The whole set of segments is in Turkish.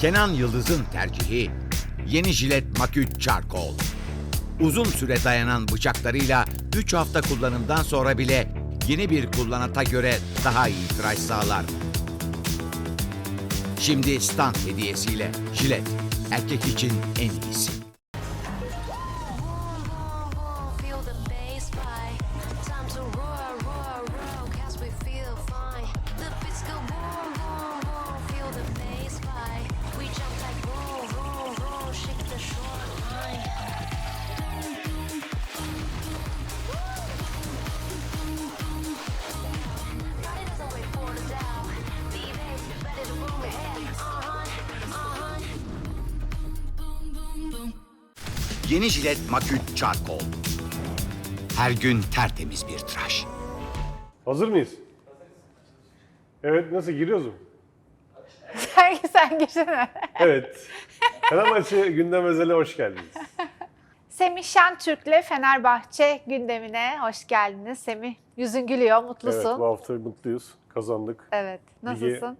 Kenan Yıldız'ın tercihi yeni jilet Maküt Charcoal. Uzun süre dayanan bıçaklarıyla 3 hafta kullanımdan sonra bile yeni bir kullanata göre daha iyi tıraş sağlar. Şimdi stand hediyesiyle jilet erkek için en iyisi. Yeni jilet Maküt Charcoal. Her gün tertemiz bir tıraş. Hazır mıyız? Evet, nasıl giriyoruz mu? Sanki sen girsene. Evet. Fenerbahçe gündem özele hoş geldiniz. Semih Şentürk'le Fenerbahçe gündemine hoş geldiniz. Semih yüzün gülüyor, Evet, mutlusun. bu hafta mutluyuz. Kazandık. Evet, nasılsın?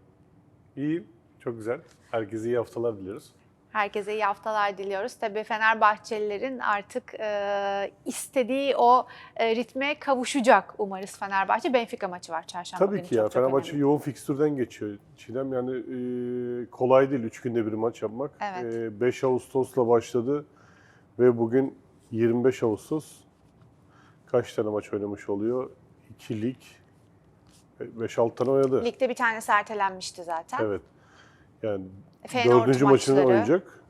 İyiyim, çok güzel. Herkese iyi haftalar diliyoruz. Herkese iyi haftalar diliyoruz. Tabii Fenerbahçelilerin artık e, istediği o e, ritme kavuşacak umarız Fenerbahçe. Benfica maçı var çarşamba Tabii günü. ki ya, Çok, çok Fenerbahçe önemli. yoğun fikstürden geçiyor. Çiğdem yani e, kolay değil 3 günde bir maç yapmak. Evet. E, 5 Ağustos'la başladı ve bugün 25 Ağustos. Kaç tane maç oynamış oluyor? 2 lig. 5-6 tane oynadı. Ligde bir tanesi ertelenmişti zaten. Evet. Yani Feyenoord dördüncü maçını maçları. oynayacak.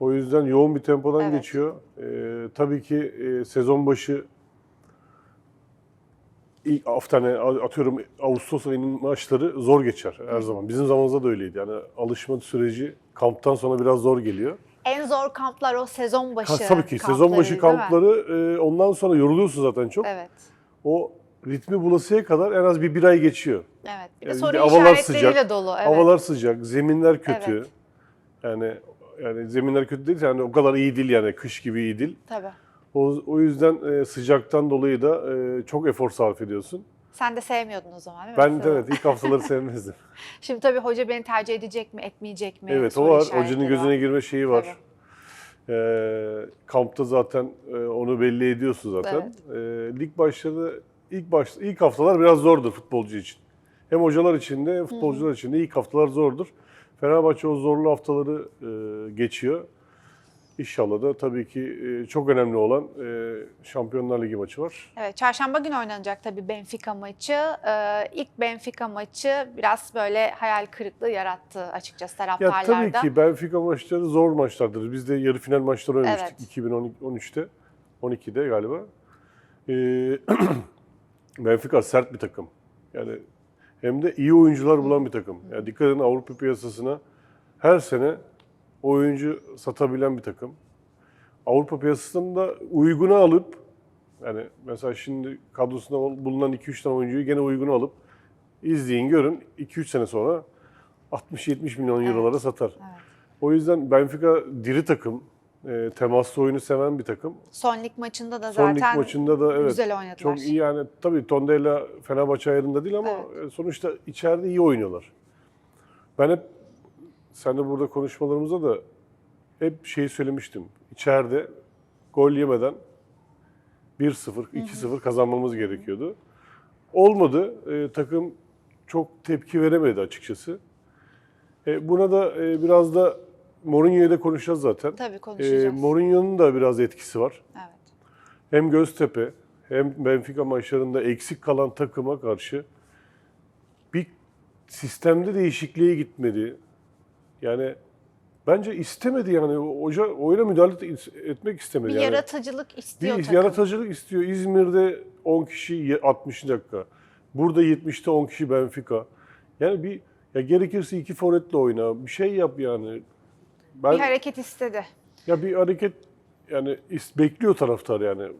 O yüzden yoğun bir tempodan Evet. geçiyor. Ee, tabii ki e, sezon başı ilk hafta hani atıyorum Ağustos ayının maçları zor geçer her zaman. Bizim zamanımızda da öyleydi. Yani alışma süreci kamptan sonra biraz zor geliyor. En zor kamplar o sezon başı Ha, tabii ki sezon başı kampları, değil mi? kampları e, ondan sonra yoruluyorsun zaten çok. Evet. O ritmi bulasıya kadar en az bir bir ay geçiyor. Evet. Bir de Yani soru bir havalar sıcak, dolu. Evet. Havalar sıcak, zeminler kötü. Evet. Yani yani zeminler kötü değil yani o kadar iyi değil yani kış gibi iyi değil. Tabii. O, o yüzden e, sıcaktan dolayı da e, çok efor sarf ediyorsun. Sen de sevmiyordun o zaman değil mi? Ben de evet ilk haftaları sevmezdim. Şimdi tabii hoca beni tercih edecek mi, etmeyecek mi? evet o var. Hocanın var. gözüne girme şeyi var. Tabii. E, kampta zaten e, onu belli ediyorsun zaten. E, lig başladı. İlk baş ilk haftalar biraz zordur futbolcu için. Hem hocalar için de futbolcular için de ilk haftalar zordur. Fenerbahçe o zorlu haftaları e, geçiyor. İnşallah da tabii ki e, çok önemli olan e, Şampiyonlar Ligi maçı var. Evet, çarşamba günü oynanacak tabii Benfica maçı. Ee, ilk Benfica maçı biraz böyle hayal kırıklığı yarattı açıkçası Ya taraftarlarda. tabii ki Benfica maçları zor maçlardır. Biz de yarı final maçları oynamıştık Evet. 2013'te. 12'de galiba. Ee, Benfica sert bir takım. Yani hem de iyi oyuncular bulan bir takım. Yani dikkat edin Avrupa piyasasına her sene oyuncu satabilen bir takım. Avrupa piyasasında uygunu alıp yani mesela şimdi kadrosunda bulunan 2-3 tane oyuncuyu gene uygunu alıp izleyin görün 2-3 sene sonra 60-70 milyon eurolara satar. Evet. O yüzden Benfica diri takım, e, temaslı oyunu seven bir takım. Son lig maçında da Son zaten lig maçında da evet güzel oynadılar. çok iyi yani tabii Tondela Fenerbahçe ayarında değil ama e, sonuçta içeride iyi oynuyorlar. Ben hep sen de burada konuşmalarımızda da hep şeyi söylemiştim. İçeride gol yemeden 1-0, 2-0 kazanmamız gerekiyordu. Olmadı. E, takım çok tepki veremedi açıkçası. E, buna da e, biraz da Mourinho'ya da konuşacağız zaten. Tabii E, konuşacağız. Mourinho'nun da biraz etkisi var. evet. Hem Göztepe hem Benfica maçlarında eksik kalan takıma karşı bir sistemde değişikliğe gitmedi. Yani bence istemedi yani hoca oyuna müdahale etmek istemedi. Bir yani. yaratıcılık istiyor Bir takım. yaratıcılık istiyor. İzmir'de 10 kişi 60 dakika. Burada 70'te 10 kişi Benfica. Yani bir ya gerekirse iki forvetle oyna. Bir şey yap yani. Ben Bir hareket istedi. ya bir hareket yani is- bekliyor taraftar yani.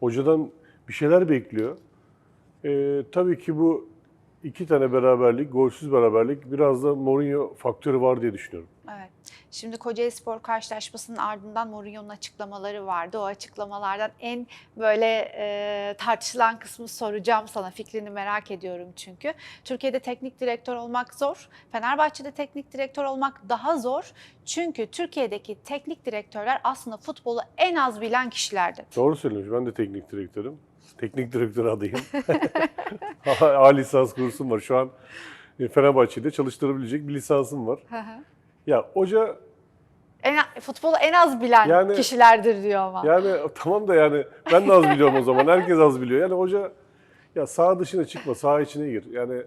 Hocadan bir şeyler bekliyor. Ee, tabii ki bu iki tane beraberlik, golsüz beraberlik biraz da Mourinho faktörü var diye düşünüyorum. Evet. Şimdi Kocaeli Spor karşılaşmasının ardından Mourinho'nun açıklamaları vardı. O açıklamalardan en böyle e, tartışılan kısmı soracağım sana. Fikrini merak ediyorum çünkü. Türkiye'de teknik direktör olmak zor. Fenerbahçe'de teknik direktör olmak daha zor. Çünkü Türkiye'deki teknik direktörler aslında futbolu en az bilen kişilerdir. Doğru söylüyorsun. Ben de teknik direktörüm. Teknik direktör adayım. A lisans kursum var. Şu an e, Fenerbahçe'de çalıştırabilecek bir lisansım var. Ya hoca en, futbolu en az bilen Yani- kişilerdir diyor ama. yani tamam da yani ben de az biliyorum o zaman. Herkes az biliyor. Yani hoca ya sağ dışına çıkma, sağ içine gir. Yani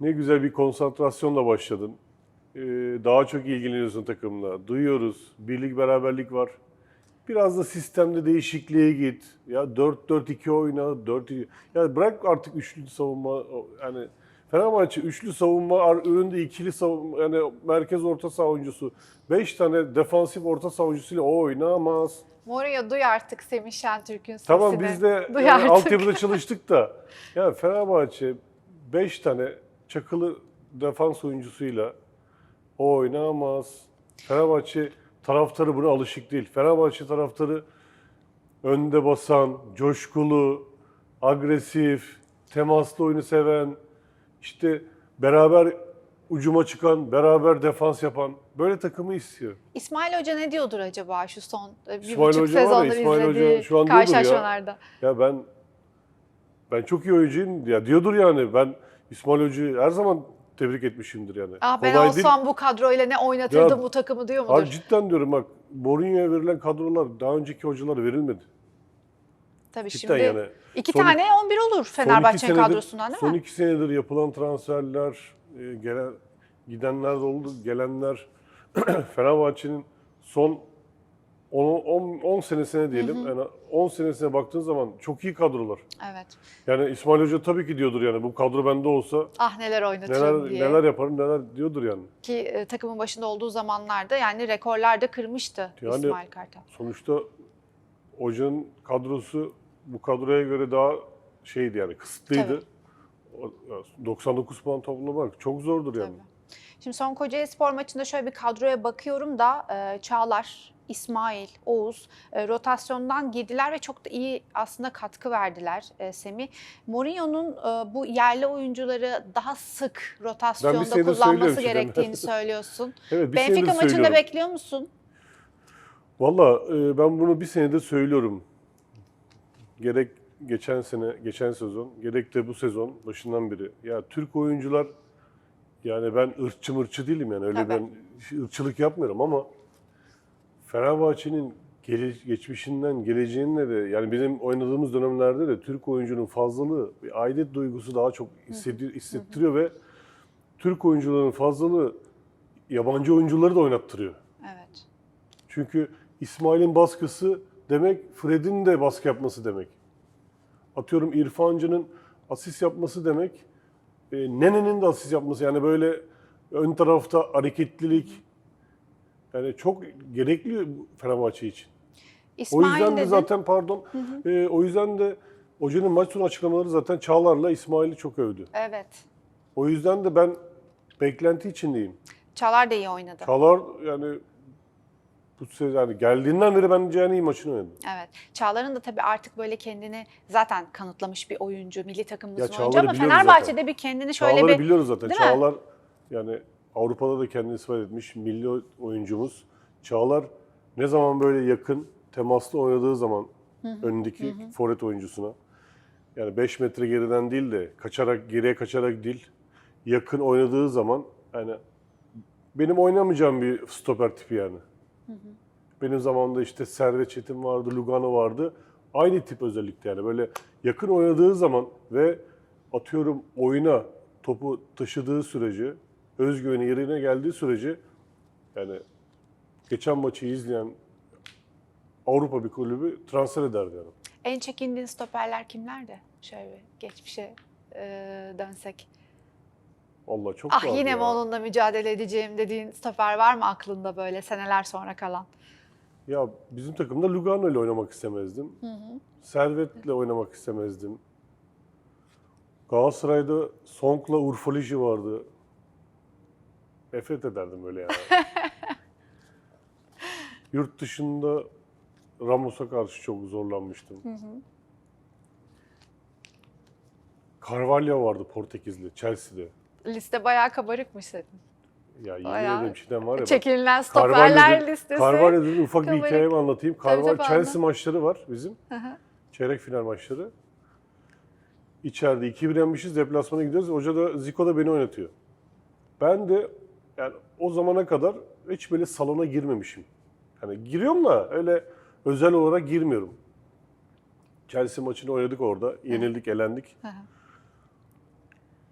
ne güzel bir konsantrasyonla başladın. Ee, daha çok ilgileniyorsun takımla. Duyuyoruz. Birlik beraberlik var. Biraz da sistemde değişikliğe git. Ya 4-4-2 oyna. 4 Ya bırak artık üçlü savunma. Yani Fenerbahçe üçlü savunma, önünde ikili savunma, yani merkez orta saha oyuncusu. 5 tane defansif orta saha oyuncusuyla o oynamaz. Mourinho duy artık Semih Şentürk'ün sesini. Tamam biz de Duy yani artık. altyapıda çalıştık da. Ya Fenerbahçe 5 tane çakılı defans oyuncusuyla o oynamaz. Fenerbahçe taraftarı buna alışık değil. Fenerbahçe taraftarı önde basan, coşkulu, agresif, temaslı oyunu seven, işte beraber ucuma çıkan, beraber defans yapan böyle takımı istiyor. İsmail Hoca ne diyordur acaba şu son e, bir İsmail buçuk Hoca sezondur İsmail Hoca şu an diyordur ya. karşılaşmalarda? Ya ben ben çok iyi oyuncuyum ya diyordur yani. Ben İsmail Hoca'yı her zaman tebrik etmişimdir yani. Ah ben Kolay olsam bu kadroyla ne oynatırdım Ya, bu takımı diyor değil. mudur? Abi cidden diyorum bak Mourinho'ya verilen kadrolar daha önceki hocalara verilmedi. Tabii Cidden şimdi yani. iki Son- tane 11 olur Son iki Fenerbahçe'nin senedir- kadrosundan değil Son mi? iki senedir yapılan transferler, e, gelen gidenler de oldu, gelenler Fenerbahçe'nin son 10 10 senesine diyelim. Yani 10 senesine baktığın zaman çok iyi kadrolar. Evet. Yani İsmail Hoca tabii ki diyordur yani bu kadro bende olsa Ah neler oynatırım neler diye. neler yaparım neler diyordur yani. Ki e, takımın başında olduğu zamanlarda yani rekorlar da kırmıştı Yani- İsmail Kartal. Sonuçta hocanın kadrosu bu kadroya göre daha şeydi yani kısıtlıydı. Ya 99 puan toplamak çok zordur yani. Tabii. Şimdi son Kocaeli Spor maçında şöyle bir kadroya bakıyorum da e, Çağlar, İsmail, Oğuz e, rotasyondan girdiler ve çok da iyi aslında katkı verdiler e, Semih. Mourinho'nun e, bu yerli oyuncuları daha sık rotasyonda senedir kullanması gerektiğini söylüyorsun. Evet bir Benfica maçında söylüyorum. bekliyor musun? Valla e, ben bunu bir senedir söylüyorum. Gerek geçen sene, geçen sezon, gerek de bu sezon başından beri. Ya Türk oyuncular, yani ben ırkçı mırçı değilim yani öyle Tabii. ben ırkçılık yapmıyorum ama Fenerbahçe'nin gele, geçmişinden geleceğinde de yani bizim oynadığımız dönemlerde de Türk oyuncunun fazlalığı bir aidiyet duygusu daha çok hissedi- hissettiriyor ve Türk oyuncuların fazlalığı yabancı oyuncuları da oynattırıyor. Evet. Çünkü İsmail'in baskısı demek Fred'in de baskı yapması demek. Atıyorum İrfancı'nın asist yapması demek. E, Nene'nin de asist yapması. Yani böyle ön tarafta hareketlilik. Yani çok gerekli Fenerbahçe için. O İsmail yüzden de dedin. zaten pardon. e, o yüzden de hocanın maç sonu açıklamaları zaten Çağlar'la İsmail'i çok övdü. Evet. O yüzden de ben beklenti içindeyim. Çağlar da iyi oynadı. Çağlar yani bu sezon yani geldiğinden beri bence en iyi maçını oynadı. Evet. Çağlar'ın da tabii artık böyle kendini zaten kanıtlamış bir oyuncu, milli takımımızın Ya oyuncu Çağlar'ı ama biliyoruz Fenerbahçe'de zaten. bir kendini şöyle Çağlar'ı bir biliyoruz zaten. Değil mi? Çağlar yani Avrupa'da da kendini ispat etmiş milli oyuncumuz. Çağlar ne zaman böyle yakın temaslı oynadığı zaman önündeki forvet oyuncusuna yani 5 metre geriden değil de kaçarak geriye kaçarak değil yakın oynadığı zaman yani benim oynamayacağım bir stoper tipi yani. Benim zamanımda işte Servet Çetin vardı, Lugano vardı. Aynı tip özellikle yani böyle yakın oynadığı zaman ve atıyorum oyuna topu taşıdığı sürece, özgüveni yerine geldiği sürece yani geçen maçı izleyen Avrupa bir kulübü transfer ederdi yani. en çekindiğin stoperler kimlerdi? Şöyle geçmişe e, dönsek. Allah çok Ah yine ya. mi onunla mücadele edeceğim dediğin stoper var mı aklında böyle seneler sonra kalan? Ya bizim takımda Lugano ile oynamak istemezdim. Servet'le oynamak istemezdim. Galatasaray'da Song'la Urfoliji vardı. Nefret ederdim böyle yani. Yurt dışında Ramos'a karşı çok zorlanmıştım. Carvalho vardı Portekizli, Chelsea'de. Liste bayağı kabarıkmış senin. Ya yemin Bayağı ederim içinden var ya. bak. Carvalho stoperler dedi- listesi. Carvalho dedi, ufak bir Kabarık. hikayemi anlatayım. Tabii, Carvalho tabii, Chelsea anlat. maçları var bizim. Çeyrek final maçları. İçeride 2-1 yenmişiz, deplasmana gidiyoruz. Hoca da Zico da beni oynatıyor. Ben de yani o zamana kadar hiç böyle salona girmemişim. Yani giriyorum da öyle özel olarak girmiyorum. Chelsea maçını oynadık orada. Yenildik, elendik.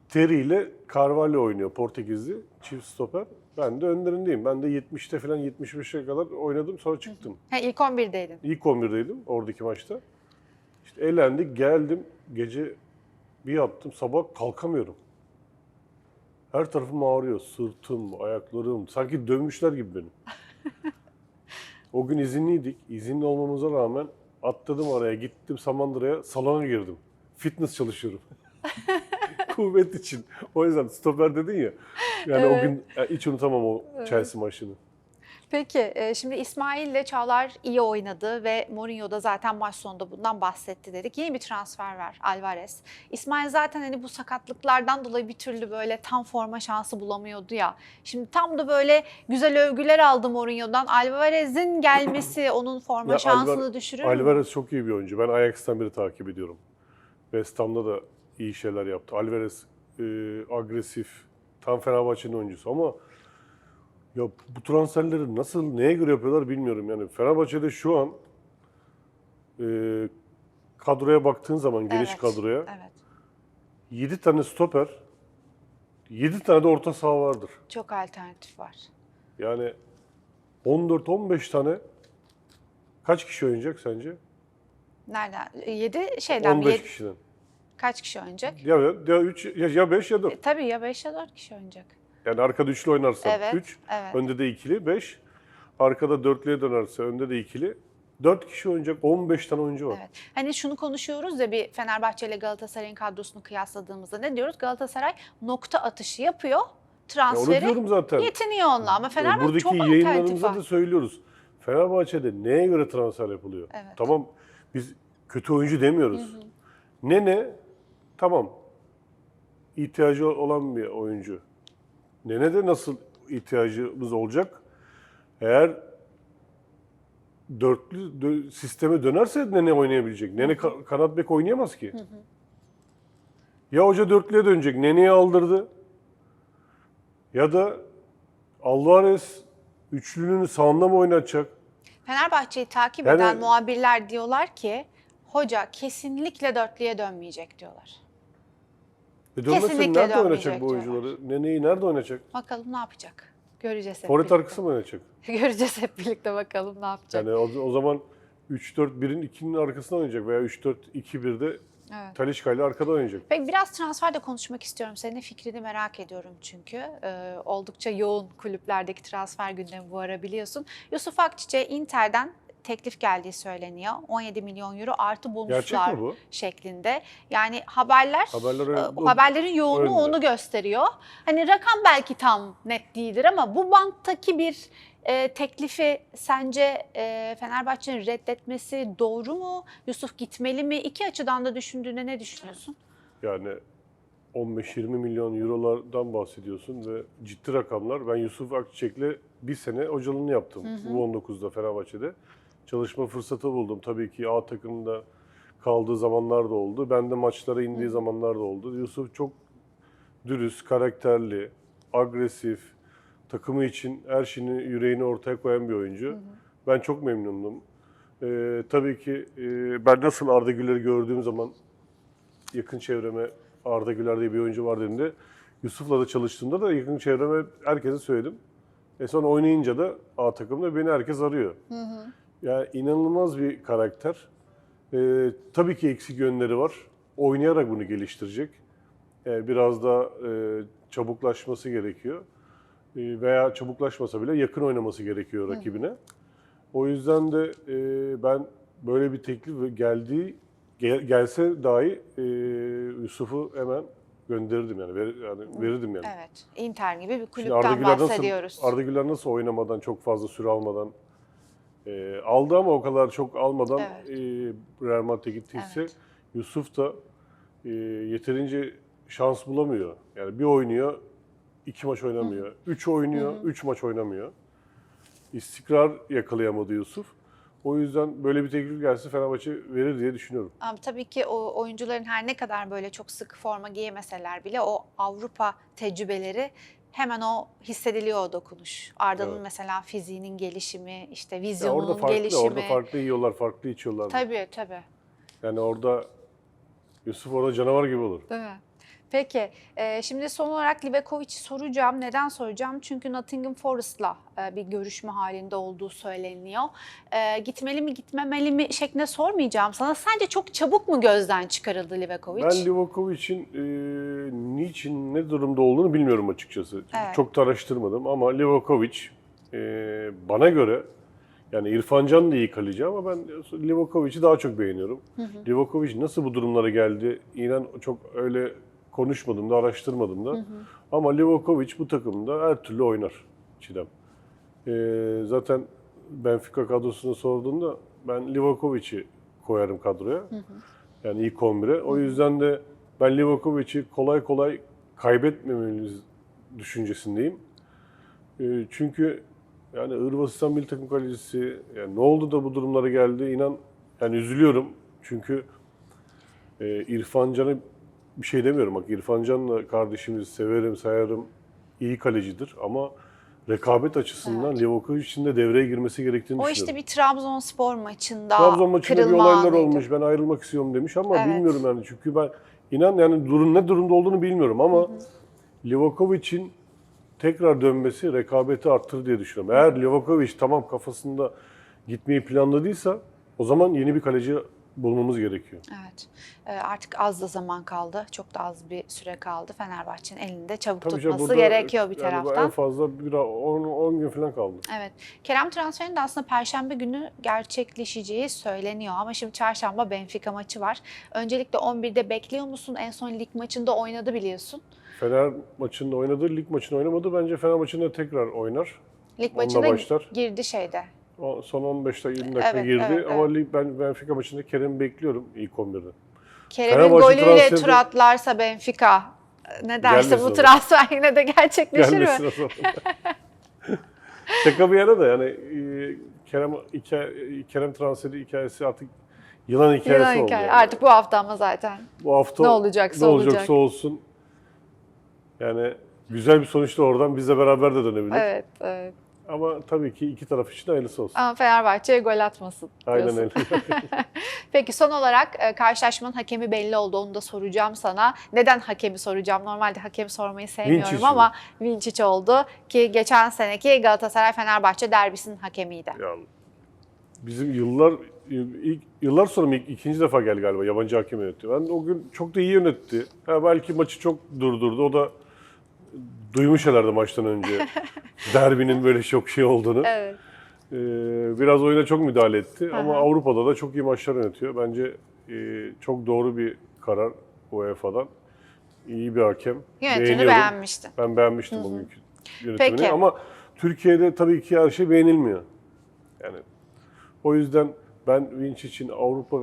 Terry ile Carvalho oynuyor Portekizli. Çift stoper. Ben de önlerindeyim. Ben de 70'te falan 75'e kadar oynadım sonra çıktım. Ha, ilk 11'deydin. İlk 11'deydim oradaki maçta. İşte eğlendik, geldim. Gece bir yattım, sabah kalkamıyorum. Her tarafım ağrıyor. Sırtım, ayaklarım. Sanki dövmüşler gibi benim. o gün izinliydik. İzinli olmamıza rağmen atladım araya, gittim Samandıra'ya, salona girdim. Fitness çalışıyorum. Kuvvet için. O yüzden stoper dedin ya. Yani o gün ya hiç unutamam o Chelsea maçını. Peki e, şimdi İsmail ile Çağlar iyi oynadı ve Mourinho da zaten maç sonunda bundan bahsetti dedik. Yeni bir transfer var Alvarez. İsmail zaten hani bu sakatlıklardan dolayı bir türlü böyle tam forma şansı bulamıyordu ya. Şimdi tam da böyle güzel övgüler aldı Mourinho'dan. Alvarez'in gelmesi onun forma Ya şansını Alvar- düşürür mü? Alvarez çok iyi bir oyuncu. Ben Ajax'tan beri takip ediyorum. West Ham'da da iyi şeyler yaptı. Alvarez e, agresif, tam Fenerbahçe'nin oyuncusu ama ya bu transferleri nasıl, neye göre yapıyorlar bilmiyorum. Yani Fenerbahçe'de şu an e, kadroya baktığın zaman, geniş Evet, kadroya Evet. 7 tane stoper, 7 tane de orta saha vardır. Çok alternatif var. Yani 14-15 tane kaç kişi oynayacak sence? Nereden? 7 şeyden mi? 15 Yedi- kişiden. Kaç kişi oynayacak? Ya ya 3 ya, ya 5 ya 4. E, tabii ya 5 ya 4 kişi oynayacak. Yani arkada üçlü oynarsa Evet, 3, evet. önde de ikili 5. Arkada dörtlüye dönerse önde de ikili. 4 kişi oynayacak 15 tane oyuncu var. Evet. Hani şunu konuşuyoruz ya bir Fenerbahçe ile Galatasaray'ın kadrosunu kıyasladığımızda ne diyoruz? Galatasaray nokta atışı yapıyor. Ya Transferi diyorum zaten. yetiniyor onunla ama Fenerbahçe Buradaki çok alternatif yayınlarımızda var. da söylüyoruz. Fenerbahçe'de neye göre transfer yapılıyor? Evet. Tamam biz kötü oyuncu demiyoruz. Ne ne? Tamam. İhtiyacı olan bir oyuncu. Nene de nasıl ihtiyacımız olacak? Eğer dörtlü dö- sisteme dönerse Nene oynayabilecek. Nene ka- kanat bek oynayamaz ki. Ya hoca dörtlüye dönecek. Nene'yi aldırdı. Ya da Alvarez üçlünün sağında mı oynatacak? Fenerbahçe'yi takip Yani- eden muhabirler diyorlar ki hoca kesinlikle dörtlüye dönmeyecek diyorlar. E Kesinlikle nerede dönmeyecek bu oyuncuları? Nene'yi nerede oynatacak? Bakalım ne yapacak? Göreceğiz hep Forvet birlikte. arkası mı oynatacak? Göreceğiz hep birlikte bakalım ne yapacak. Yani o, o zaman 3-4-1'in 2'nin arkasında oynayacak veya 3-4-2-1'de Evet. Talişka ile arkada oynayacak. Peki biraz transferde konuşmak istiyorum. Senin fikrini merak ediyorum çünkü. Ee, oldukça yoğun kulüplerdeki transfer gündemi bu ara biliyorsun. Yusuf Akçiçek'e Inter'den teklif geldiği söyleniyor. 17 milyon euro artı bonuslar bu? şeklinde. Yani haberler, Haberler öyle- e, o- haberlerin yoğunluğu önde. onu gösteriyor. Hani rakam belki tam net değildir ama bu banttaki bir e, teklifi sence e, Fenerbahçe'nin reddetmesi doğru mu? Yusuf gitmeli mi? İki açıdan da düşündüğünde ne düşünüyorsun? Yani 15-20 milyon eurolardan bahsediyorsun ve ciddi rakamlar. Ben Yusuf Akçiçek'le bir sene hocalığını yaptım. U19'da Fenerbahçe'de. Çalışma fırsatı buldum. Tabii ki A takımında kaldığı zamanlar da oldu. Ben de maçlara indiği zamanlar da oldu. Yusuf çok dürüst, karakterli, agresif, takımı için her şeyini, yüreğini ortaya koyan bir oyuncu. Ben çok memnundum. Ee, tabii ki e, ben nasıl Arda Güler'i gördüğüm zaman yakın çevreme Arda Güler diye bir oyuncu var dediğimde Yusuf'la da çalıştığımda da yakın çevreme herkese söyledim. E sonra oynayınca da A takımda beni herkes arıyor. Yani inanılmaz bir karakter. E, tabii ki eksik yönleri var. Oynayarak bunu geliştirecek. E, biraz da e, çabuklaşması gerekiyor. E, veya çabuklaşmasa bile yakın oynaması gerekiyor rakibine. O yüzden de e, ben böyle bir teklif geldiği gel- gelse dahi e, Yusuf'u hemen gönderirdim yani, ver- yani verirdim yani. Evet. Inter gibi bir kulüpten Arda bahsediyoruz. nasıl Arda Güler nasıl oynamadan çok fazla süre almadan e, aldı ama o kadar çok almadan Evet. e, Real Madrid'e gittiyse Evet. Yusuf da e, yeterince şans bulamıyor. Yani bir oynuyor, iki maç oynamıyor. Üç oynuyor, üç maç oynamıyor. İstikrar yakalayamadı Yusuf. O yüzden böyle bir teklif gelse Fenerbahçe verir diye düşünüyorum. Ama tabii ki o oyuncuların her ne kadar böyle çok sık forma giyemeseler bile o Avrupa tecrübeleri hemen o hissediliyor o dokunuş. Arda'nın Evet. mesela fiziğinin gelişimi, işte Ya vizyonunun orada farklı, gelişimi. orada farklı yiyorlar, farklı içiyorlar. Tabii tabii. Yani orada Yusuf orada canavar gibi olur. Değil mi? Peki, e, şimdi son olarak Livakovic'i soracağım. Neden soracağım? Çünkü Nottingham Forest'la e, bir görüşme halinde olduğu söyleniyor. E, gitmeli mi gitmemeli mi şeklinde sormayacağım sana. Sence çok çabuk mu gözden çıkarıldı Livakovic? Ben Livakovic'in e, niçin, ne durumda olduğunu bilmiyorum açıkçası. Evet. Çok da araştırmadım ama Livakovic e, bana göre yani İrfan Can da iyi kaleci ama ben Livakovic'i daha çok beğeniyorum. Livakovic nasıl bu durumlara geldi? İnan çok öyle konuşmadım da araştırmadım da. Ama Livakovic bu takımda her türlü oynar Çiğdem. E, zaten Benfica kadrosunu sorduğunda ben Livakovic'i koyarım kadroya. Yani ilk 11'e. O yüzden de ben Livakovic'i kolay kolay kaybetmemeliyiz düşüncesindeyim. Ee, çünkü yani Hırvatistan milli takım kalecisi yani ne oldu da bu durumlara geldi inan yani üzülüyorum. Çünkü e, İrfan Can'a bir şey demiyorum. Bak İrfan Can'la kardeşimizi severim, sayarım. iyi kalecidir ama rekabet açısından Evet. Livakovic'in de devreye girmesi gerektiğini o düşünüyorum. işte bir Trabzonspor maçında Trabzon maçında bir olaylar anıydı. olmuş. Ben ayrılmak istiyorum demiş ama Evet. bilmiyorum yani. Çünkü ben inan yani durum ne durumda olduğunu bilmiyorum ama Livakovic'in tekrar dönmesi rekabeti arttırır diye düşünüyorum. Eğer Livakovic tamam kafasında gitmeyi planladıysa o zaman yeni bir kaleci bulmamız gerekiyor. Evet. Ee, Artık az da zaman kaldı. Çok da az bir süre kaldı. Fenerbahçe'nin elinde çabuk Tabii tutması burada gerekiyor bir yani taraftan. En fazla bir 10 gün falan kaldı. Evet. Kerem transferinin de aslında Perşembe günü gerçekleşeceği söyleniyor. Ama şimdi Çarşamba Benfica maçı var. Öncelikle 11'de bekliyor musun? En son lig maçında oynadı biliyorsun. Fener maçında oynadı, lig maçında oynamadı. Bence Fener maçında tekrar oynar. Lig maçına başlar. girdi şeyde. O son 15 dakika 20 dakika Evet, girdi evet, ama evet. ben Benfica maçında Kerem'i bekliyorum ilk 11'de. Kerem'in golüyle tur atlarsa Benfica ne derse Gelmesin bu transfer yine de gerçekleşir Gelmesin mi? Şaka bir yana da yani e, Kerem Kerem transferi hikayesi artık yılan hikayesi Yılan oldu. hikaye. yani. Artık bu hafta ama zaten. Bu hafta Ne olacaksa ne olacaksa olacak. olsun. Yani güzel bir sonuçla oradan bizle beraber de dönebilir. Evet, evet. Ama tabii ki iki taraf için hayırlısı olsun. Ama Fenerbahçe'ye gol atmasın Aynen öyle. Peki son olarak e, karşılaşmanın hakemi belli oldu. Onu da soracağım sana. Neden hakemi soracağım? Normalde hakemi sormayı sevmiyorum ama mi? Vinčić oldu ki geçen seneki Galatasaray-Fenerbahçe derbisinin hakemiydi. ya, bizim yıllar ilk, yıllar sonra mı ilk- ikinci defa geldi galiba yabancı hakem yönetti. Ben o gün çok da iyi yönetti. Ha, belki maçı çok durdurdu. O da duymuş herhalde maçtan önce derbinin böyle çok şey olduğunu. Evet. Ee, biraz oyuna çok müdahale etti ama. Avrupa'da da çok iyi maçlar yönetiyor. Bence e, çok doğru bir karar UEFA'dan. İyi bir hakem. Yönetimini beğenmiştin. Ben beğenmiştim bugünkü yönetimini Peki. ama Türkiye'de tabii ki her şey beğenilmiyor. Yani o yüzden ben Vinç için Avrupa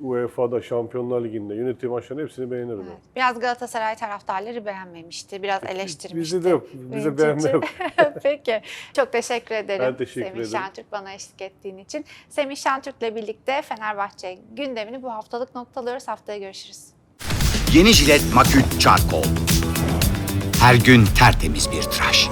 UEFA'da Şampiyonlar Ligi'nde yönettiği maçların hepsini beğenirim. Evet. Biraz Galatasaray taraftarları beğenmemişti. Biraz eleştirmişti. Bizde de. Bize yok. Peki. Çok teşekkür ederim Ben teşekkür Semih ederim. Şentürk bana eşlik ettiğin için. Semih Şentürk'le birlikte Fenerbahçe gündemini bu haftalık noktalıyoruz. Haftaya görüşürüz. Yeni jilet Maküt Charcoal. Her gün tertemiz bir tıraş.